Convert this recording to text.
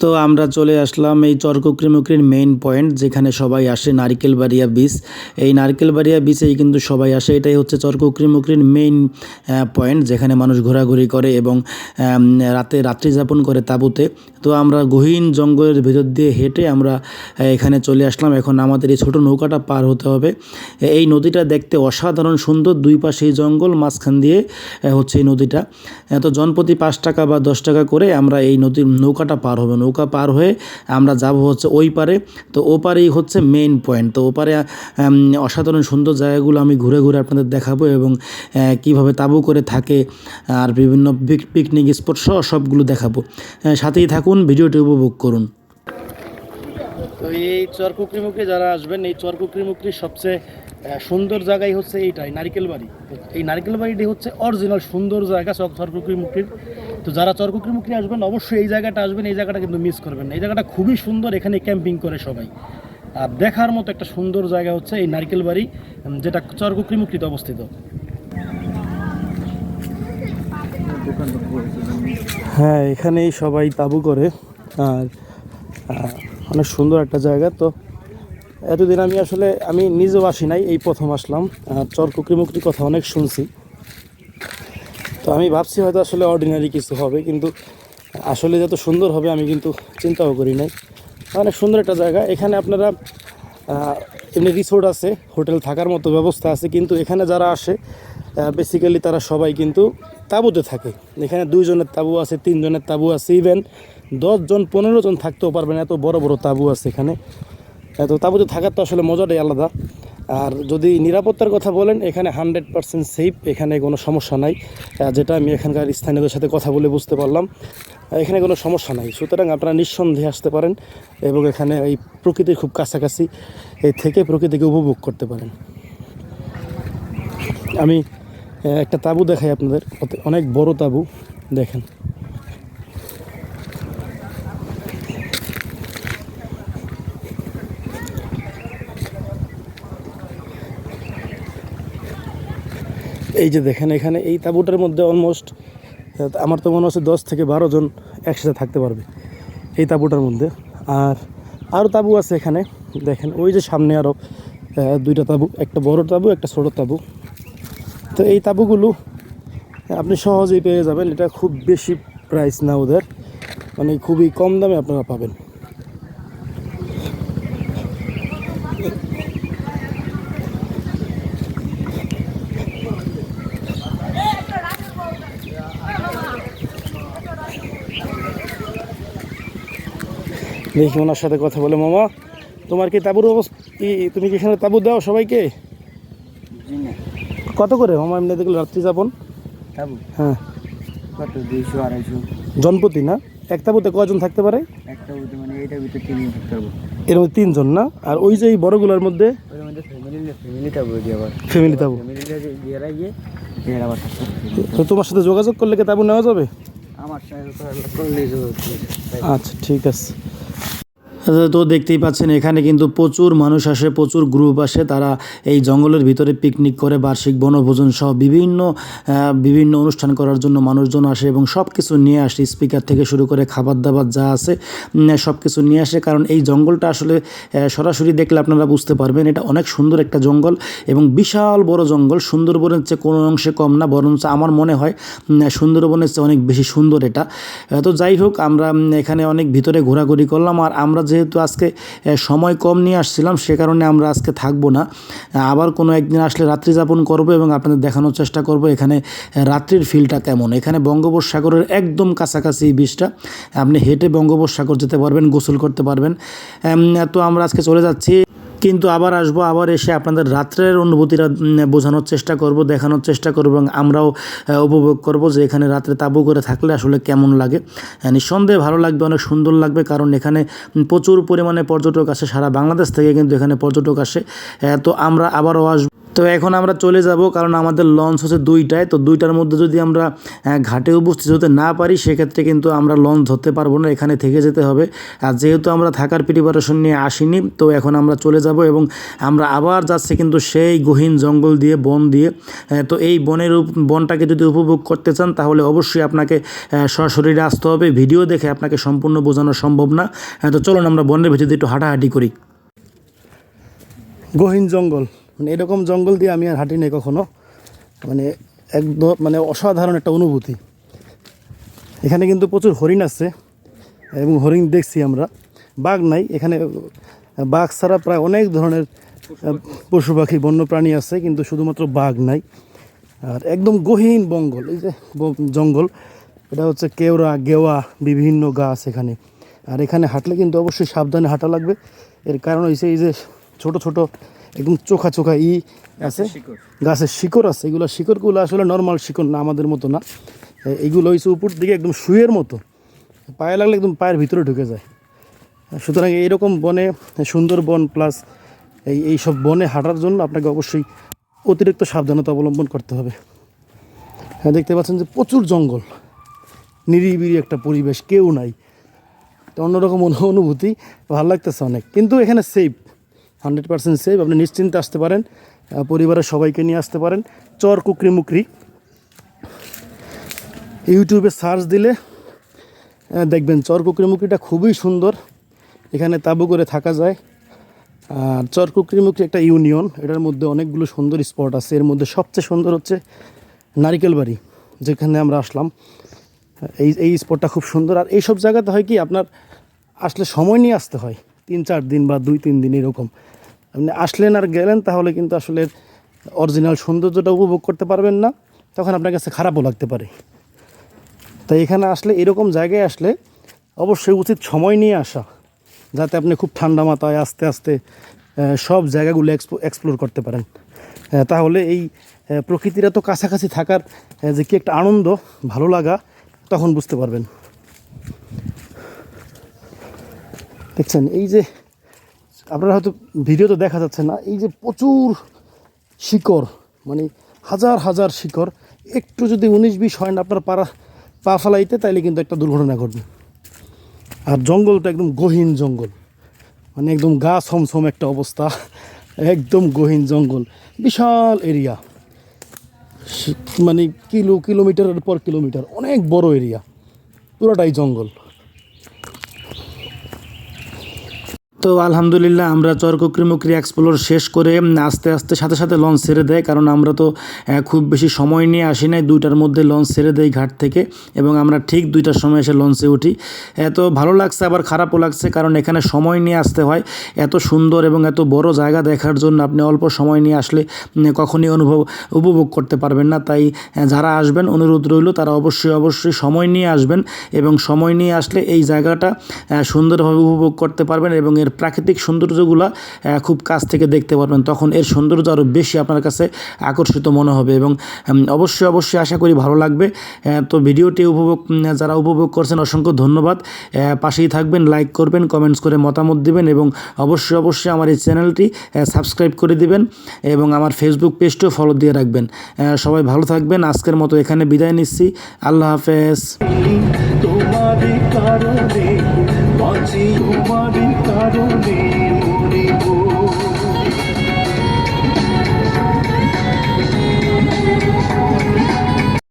তো আমরা চলে আসলাম এই চরকুকরিমুকরির মেইন পয়েন্ট যেখানে সবাই আসে নারিকেলবাড়িয়া বিচ এই নারকেলবাড়িয়া বিচেই কিন্তু সবাই আসে, এটাই হচ্ছে চরকুকরিমুকরির মেইন পয়েন্ট যেখানে মানুষ ঘোরাঘুরি করে এবং রাতে রাত্রি যাপন করে তাঁবুতে। তো আমরা গহীন জঙ্গলের ভিতর দিয়ে হেঁটে আমরা এখানে চলে আসলাম। এখন আমাদের এই ছোটো নৌকাটা পার হতে হবে। এই নদীটা দেখতে অসাধারণ সুন্দর, দুই পাশেই জঙ্গল, মাঝখান দিয়ে হচ্ছে এই নদীটা। তো জনপ্রতি পাঁচ টাকা বা দশ টাকা করে আমরা এই নদীর নৌকাটা পার হবে। নৌকা পার হয়ে আমরা যাব হচ্ছে ওই পারে। তো ও পারেই হচ্ছে মেইন পয়েন্ট তো ও পারে অসাধারণ সুন্দর জায়গাগুলো আমি ঘুরে ঘুরে আপনাদের দেখাবো এবং কীভাবে তাঁবু করে থাকে আর বিভিন্ন পিক- পিকনিক স্পট সহ সবগুলো দেখাবো। সাথেই থাকুন, ভিডিওটি উপভোগ করুন। তো এই চরকুকরি চরকুকরিমুখী যারা আসবেন, এই চরকুকরিমুখীর সবচেয়ে সুন্দর জায়গাই হচ্ছে এইটাই, নারকেল বাড়ি। এই নারকেল বাড়িটি হচ্ছে অরিজিনাল সুন্দর জায়গা চরকুকরি চরকুকরিমুখীর তো যারা চরকুকরিমুখী আসবেন, অবশ্যই এই জায়গাটা আসবেন, এই জায়গাটা কিন্তু মিস করবেন না। এই জায়গাটা খুবই সুন্দর এখানে ক্যাম্পিং করে সবাই। আর দেখার মতো একটা সুন্দর জায়গা হচ্ছে এই নারকেল বাড়ি যেটা চরকুকরিমুখীতে অবস্থিত। হ্যাঁ এখানেই সবাই তাবু করে। আর অনেক সুন্দর একটা জায়গা। তো এতদিন আমি আসলে, আমি নিজেও আসি নাই, এই প্রথম আসলাম। আর চর কুকরিমুকরির কথা অনেক শুনছি। তো আমি ভাবছি হয়তো আসলে অর্ডিনারি কিছু হবে, কিন্তু আসলে যত সুন্দর হবে আমি কিন্তু চিন্তাও করি নাই। অনেক সুন্দর একটা জায়গা। এখানে আপনারা এমনি রিসোর্ট আছে, হোটেল থাকার মতো ব্যবস্থা আছে, কিন্তু এখানে যারা আসে বেসিক্যালি তারা সবাই কিন্তু তাঁবুতে থাকে। এখানে দুইজনের তাঁবু আছে, তিনজনের তাঁবু আছে ইভেন দশজন, পনেরো জন থাকতেও পারবেন, এত বড় বড় তাঁবু আছে এখানে। এত তাঁবুতে থাকার তো আসলে মজাটাই আলাদা। আর যদি নিরাপত্তার কথা বলেন, এখানে হান্ড্রেড পার্সেন্ট সেফ এখানে কোনো সমস্যা নাই। যেটা আমি এখানকার স্থানীয়দের সাথে কথা বলে বুঝতে পারলাম। এখানে কোনো সমস্যা নাই। সুতরাং আপনারা নিঃসন্দেহে আসতে পারেন এবং এখানে এই প্রকৃতির খুব কাছাকাছি এই থেকে প্রকৃতিকে উপভোগ করতে পারেন। আমি একটা তাঁবু দেখাই আপনাদের। অনেক বড় তাঁবু, দেখেন। এই যে দেখেন, এখানে এই তাঁবুটার মধ্যে অলমোস্ট আমার তো মনে হচ্ছে দশ থেকে বারো জন একসাথে থাকতে পারবে এই তাঁবুটার মধ্যে। আর আরও তাঁবু আছে এখানে। দেখেন, ওই যে সামনে আরও দুইটা তাঁবু, একটা বড় তাঁবু, একটা ছোটো তাঁবু। তো এই তাঁবুগুলো আপনি সহজেই পেয়ে যাবেন। এটা খুব বেশি প্রাইস না ওদের। মানে খুবই কম দামে আপনারা পাবেন। দেখি ওনার সাথে কথা বলে মামা। তোমার কি তাঁবুর অবস্থা? তুমি কি এখানে তাঁবু দাও সবাইকে? কত করে? মামা এমনি দেখলে রাত্রি যাপন। তাবু? হ্যাঁ। কত? দুইশো আড়াইশো। জনপতি না? এক তাঁবুতে কজন থাকতে পারে? মানে এইটার ভিতরে তিন থাকতে পারব এর মধ্যে তিনজন না? আর ওই যে এই বড়গুলোর মধ্যে? ফ্যামিলি ফ্যামিলি তাবু দিয়ে আবার। ফ্যামিলি তাঁবু। তো তোমার সাথে যোগাযোগ করলে কি তাঁবু নেওয়া যাবে? আমার আচ্ছা ঠিক আছে। তো দেখতেই পাচ্ছেন, এখানে কিন্তু প্রচুর মানুষ আসে, প্রচুর গ্রুপ আসে। তারা এই জঙ্গলের ভিতরে পিকনিক করে, বার্ষিক বনভোজন সহ বিভিন্ন বিভিন্ন অনুষ্ঠান করার জন্য মানুষজন আসে এবং সব কিছু নিয়ে আসে। স্পিকার থেকে শুরু করে খাবার দাবার যা আছে সব কিছু নিয়ে আসে। কারণ এই জঙ্গলটা আসলে সরাসরি দেখলে আপনারা বুঝতে পারবেন, এটা অনেক সুন্দর একটা জঙ্গল এবং বিশাল বড় জঙ্গল। সুন্দরবনের চেয়ে কোনো অংশে কম না, বরঞ্চ আমার মনে হয় সুন্দরবনের চেয়ে অনেক বেশি সুন্দর এটা। তো যাই হোক, আমরা এখানে অনেক ভিতরে ঘোরাঘুরি করলাম। আর আমরা যেহেতু আজকে সময় কম নিয়ে আসছিলাম, সে কারণে আমরা আজকে থাকব না। আবার কোনো একদিন আসলে রাত্রি যাপন করব এবং আপনাদের দেখানোর চেষ্টা করব এখানে রাত্রির ফিলটা কেমন। এখানে বঙ্গোপসাগরের একদম কাছাকাছি এই বীজটা আপনি হেঁটে বঙ্গোপসাগর যেতে পারবেন, গোসল করতে পারবেন। তো আমরা আজকে চলে যাচ্ছি। কিন্তু আবার আসব, আবার এসে আপনাদের রাত্রের অনুভূতিটা বোঝানোর চেষ্টা করব, দেখানোর চেষ্টা করব এবং আমরাও উপভোগ করব যে এখানে রাত্রে তাবু করে থাকলে আসলে কেমন লাগে। নিঃসন্দেহে ভালো লাগবে, অনেক সুন্দর লাগবে কারণ এখানে প্রচুর পরিমাণে পর্যটক আসে সারা বাংলাদেশ থেকে কিন্তু এখানে পর্যটক আসে। তো আমরা আবারও আসব। তো এখন আমরা চলে যাব, কারণ আমাদের লঞ্চ হচ্ছে দুইটায়। তো দুইটার মধ্যে যদি আমরা ঘাটে উপস্থিত হতে না পারি, সেক্ষেত্রে কিন্তু আমরা লঞ্চ ধরতে পারব না, এখানে থেকে যেতে হবে। আর যেহেতু আমরা থাকার প্রিপারেশন নিয়ে আসিনি, তো এখন আমরা চলে যাব এবং আমরা আবার যাচ্ছি কিন্তু সেই গহীন জঙ্গল দিয়ে, বন দিয়ে। তো এই বনের বনটাকে যদি উপভোগ করতে চান, তাহলে অবশ্যই আপনাকে সশরীরে আসতে হবে। ভিডিও দেখে আপনাকে সম্পূর্ণ বোঝানো সম্ভব না। তো চলুন আমরা বনের ভিতরে একটু হাঁটাহাঁটি করি। গহীন জঙ্গল। মানে এরকম জঙ্গল দিয়ে আমি আর হাঁটি নাই কখনো। মানে একদম মানে অসাধারণ একটা অনুভূতি। এখানে কিন্তু প্রচুর হরিণ আছে এবং হরিণ দেখছি আমরা। বাঘ নাই, এখানে বাঘ ছাড়া প্রায় অনেক ধরনের পশু পাখি বন্য প্রাণী আছে, কিন্তু শুধুমাত্র বাঘ নাই। আর একদম গহীন বঙ্গল, এই যে জঙ্গল, এটা হচ্ছে কেওড়া, গেওয়া, বিভিন্ন গাছ এখানে। আর এখানে হাঁটলে কিন্তু অবশ্যই সাবধানে হাঁটা লাগবে। এর কারণ হয়েছে এই যে ছোট ছোট একদম চোখা চোখা ই আছে। গাছের শিকড়। আছে। এগুলো শিকড়গুলো আসলে নর্মাল শিকড় না আমাদের মতো না। এইগুলো হয়েছে উপর দিকে একদম শুয়ের মতো। পায়ে লাগলে একদম পায়ের ভিতরে ঢুকে যায়। সুতরাং এইরকম বনে সুন্দর বন প্লাস এই এই সব বনে হাঁটার জন্য আপনাকে অবশ্যই অতিরিক্ত সাবধানতা অবলম্বন করতে হবে। হ্যাঁ দেখতে পাচ্ছেন যে প্রচুর জঙ্গল। নিরিবিলি একটা পরিবেশ কেউ নাই। তো অন্যরকম অনু- অনুভূতি ভালো লাগতেছে অনেক। কিন্তু এখানে সেফ হান্ড্রেড পার্সেন্ট সেফ আপনি নিশ্চিন্তে আসতে পারেন পরিবারের সবাইকে নিয়ে আসতে পারেন। চর কুকরি মুকরি। ইউটিউবে সার্চ দিলে দেখবেন চর কুকরি মুকরিটা খুবই সুন্দর। এখানে তাবু করে থাকা যায়। আর চর কুকরি মুকরি একটা ইউনিয়ন, এটার মধ্যে অনেকগুলো সুন্দর স্পট আছে। এর মধ্যে সবচেয়ে সুন্দর হচ্ছে নারিকেল বাড়ি, যেখানে আমরা আসলাম। এই এই স্পটটা খুব সুন্দর। আর এইসব জায়গাতে হয় কি, আপনার আসলে সময় নিয়ে আসতে হয়। তিন, চার দিন বা দুই, তিন দিন এরকম। আপনি আসলেন আর গেলেন, তাহলে কিন্তু আসলে অরিজিনাল সৌন্দর্যটা উপভোগ করতে পারবেন না, তখন আপনার কাছে খারাপও লাগতে পারে। তাই এখানে আসলে এরকম জায়গায় আসলে অবশ্যই উচিত সময় নিয়ে আসা, যাতে আপনি খুব ঠান্ডা মাথায় আস্তে আস্তে সব জায়গাগুলো এক্সপ্লোর করতে পারেন। তাহলে এই প্রকৃতির এত কাছাকাছি থাকার যে কি একটা আনন্দ, ভালো লাগা, তখন বুঝতে পারবেন। দেখছেন, এই যে আপনারা হয়তো ভিডিও তো দেখা যাচ্ছে না, এই যে প্রচুর শিকড় মানে হাজার হাজার শিকড়, একটু যদি উনিশ বিশ হয় না আপনার পাড়া, পা ফেলাইতে, তাইলে কিন্তু একটা দুর্ঘটনা ঘটবে। আর জঙ্গলটা একদম গহীন জঙ্গল মানে একদম গা ছমছম একটা অবস্থা, একদম গহীন জঙ্গল, বিশাল এরিয়া মানে কিলো, কিলোমিটারের পর কিলোমিটার, অনেক বড় এরিয়া, পুরোটাই জঙ্গল। তো আলহামদুলিল্লাহ আমরা চরকুকরি মুকরি এক্সপ্লোর শেষ করে আস্তে আস্তে সাথে সাথে লঞ্চ ছেড়ে দেয়, কারণ আমরা তো খুব বেশি সময় নিয়ে আসি নাই। দুইটার মধ্যে লঞ্চ ছেড়ে দেয় ঘাট থেকে, এবং আমরা ঠিক দুইটার সময় এসে লঞ্চে উঠি। এত ভালো লাগছে, আবার খারাপও লাগছে, কারণ এখানে সময় নিয়ে আসতে হয়। এত সুন্দর এবং এত বড় জায়গা দেখার জন্য আপনি অল্প সময় নিয়ে আসলে কখনই অনুভব, উপভোগ করতে পারবেন না। তাই যারা আসবেন, অনুরোধ রইল, তারা অবশ্যই অবশ্যই সময় নিয়ে আসবেন, এবং সময় নিয়ে আসলে এই জায়গাটা সুন্দরভাবে উপভোগ করতে পারবেন, এবং এর প্রাকৃতিক সৌন্দর্যগুলো খুব কাছ থেকে দেখতে পারবেন। তখন এর সৌন্দর্য আরও বেশি আপনার কাছে আকর্ষিত মনে হবে এবং অবশ্যই অবশ্যই আশা করি ভালো লাগবে। তো ভিডিওটি উপভোগ যারা উপভোগ করছেন, অসংখ্য ধন্যবাদ। পাশেই থাকবেন, লাইক করবেন, কমেন্টস করে মতামত দিবেন এবং অবশ্যই অবশ্যই আমার এই চ্যানেলটি সাবস্ক্রাইব করে দিবেন এবং আমার ফেসবুক পেজটিও ফলো দিয়ে রাখবেন। সবাই ভালো থাকবেন, আজকের মতো এখানে বিদায় নিচ্ছি। আল্লাহ হাফেজ। তোমারই কারণে বাঁচি তোমারই কারণে